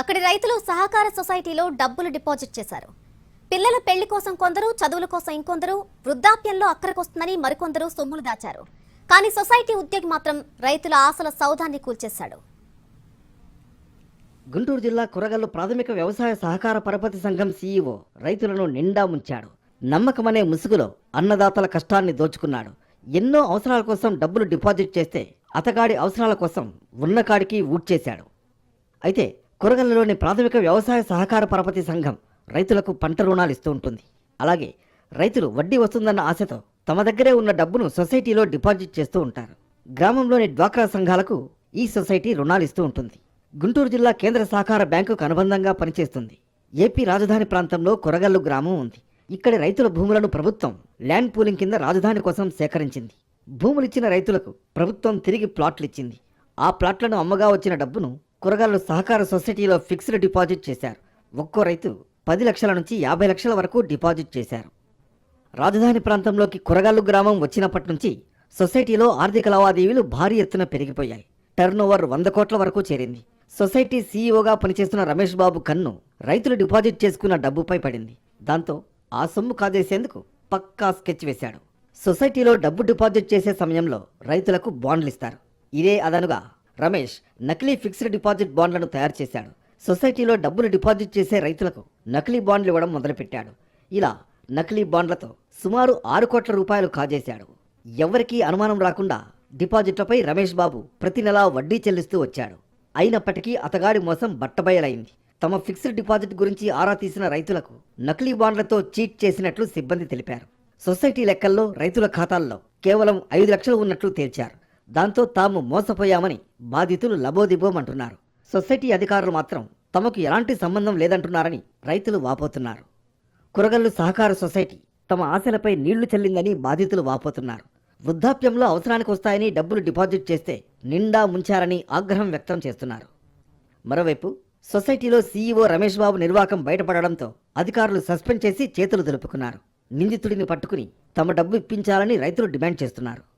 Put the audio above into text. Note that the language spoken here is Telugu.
అక్కడి రైతులు సహకార సొసైటీలో డబ్బులు డిపాజిట్ చేశారు. పిల్లల పెళ్ళి కోసం కొందరు చదువుల కోసం ఇంకొందరు వృద్ధాప్యంలో అక్కరకొస్తుందని మరికొందరు సొమ్ములు దాచారు. కానీ సొసైటీ ఉద్యోగి మాత్రం రైతుల ఆశల సౌధాన్ని కూల్చేశాడు. గుంటూరు జిల్లా కురగల్లు ప్రాథమిక వ్యవసాయ సహకార పరపతి సంఘం సీఈఓ రైతులను నిండా ముంచాడు. నమ్మకమనే ముసుగులో అన్నదాతల కష్టాన్ని దోచుకున్నాడు. ఎన్నో అవసరాల కోసం డబ్బులు డిపాజిట్ చేస్తే అతగాడి అవసరాల కోసం ఉన్నకాడికి ఊడ్చేశాడు. అయితే కురగల్లులోని ప్రాథమిక వ్యవసాయ సహకార పరపతి సంఘం రైతులకు పంట రుణాలు ఇస్తూ ఉంటుంది. అలాగే రైతులు వడ్డీ వస్తుందన్న ఆశతో తమ దగ్గరే ఉన్న డబ్బును సొసైటీలో డిపాజిట్ చేస్తూ ఉంటారు. గ్రామంలోని డ్వాక్రా సంఘాలకు ఈ సొసైటీ రుణాలు ఇస్తూ ఉంటుంది. గుంటూరు జిల్లా కేంద్ర సహకార బ్యాంకుకు అనుబంధంగా పనిచేస్తుంది. ఏపీ రాజధాని ప్రాంతంలో కొరగల్లు గ్రామం ఉంది. ఇక్కడి రైతుల భూములను ప్రభుత్వం ల్యాండ్ పూలింగ్ కింద రాజధాని కోసం సేకరించింది. భూములిచ్చిన రైతులకు ప్రభుత్వం తిరిగి ప్లాట్లు ఇచ్చింది. ఆ ప్లాట్లను అమ్మగా వచ్చిన డబ్బును కూరగాయలు సహకార సొసైటీలో ఫిక్స్డ్ డిపాజిట్ చేశారు. ఒక్కో రైతు పది లక్షల నుంచి యాభై లక్షల వరకు డిపాజిట్ చేశారు. రాజధాని ప్రాంతంలోకి కూరగాయలు గ్రామం వచ్చినప్పటి నుంచి సొసైటీలో ఆర్థిక లావాదేవీలు భారీ ఎత్తున పెరిగిపోయాయి. టర్నోవర్ వంద కోట్ల వరకు చేరింది. సొసైటీ సీఈఓగా పనిచేస్తున్న రమేష్ బాబు కన్ను రైతులు డిపాజిట్ చేసుకున్న డబ్బుపై పడింది. దాంతో ఆ సొమ్ము కాజేసేందుకు పక్కా స్కెచ్ వేశాడు. సొసైటీలో డబ్బు డిపాజిట్ చేసే సమయంలో రైతులకు బాండ్లు ఇస్తారు ఇదే అదనుగా రమేష్ నకిలీ ఫిక్స్డ్ డిపాజిట్ బాండ్లను తయారు చేశాడు. సొసైటీలో డబ్బులు డిపాజిట్ చేసే రైతులకు నకిలీ బాండ్లు ఇవ్వడం మొదలుపెట్టాడు. ఇలా నకిలీ బాండ్లతో సుమారు ఆరు కోట్ల రూపాయలు కాజేశాడు. ఎవరికీ అనుమానం రాకుండా డిపాజిట్లపై రమేష్ బాబు ప్రతి నెలా వడ్డీ చెల్లిస్తూ వచ్చాడు. అయినప్పటికీ అతగాడి మోసం బట్టబయలైంది. తమ ఫిక్స్డ్ డిపాజిట్ గురించి ఆరా తీసిన రైతులకు నకిలీ బాండ్లతో చీట్ చేసినట్లు సిబ్బంది తెలిపారు. సొసైటీ లెక్కల్లో రైతుల ఖాతాల్లో కేవలం ఐదు లక్షలు ఉన్నట్లు తేల్చారు. దాంతో తాము మోసపోయామని బాధితులు లబోదిబోమంటున్నారు. సొసైటీ అధికారులు మాత్రం తమకు ఎలాంటి సంబంధం లేదంటున్నారని రైతులు వాపోతున్నారు. కురగల్లు సహకార సొసైటీ తమ ఆశలపై నీళ్ళు చెల్లిందని బాధితులు వాపోతున్నారు. వృద్ధాప్యంలో అవసరానికి వస్తాయని డబ్బులు డిపాజిట్ చేస్తే నిండా ముంచారని ఆగ్రహం వ్యక్తం చేస్తున్నారు. మరోవైపు సొసైటీలో సీఈఓ రమేష్ బాబు నిర్వాకం బయటపడడంతో అధికారులు సస్పెండ్ చేసి చేతులు దులుపుకున్నారు. నిందితుడిని పట్టుకుని తమ డబ్బు ఇప్పించాలని రైతులు డిమాండ్ చేస్తున్నారు.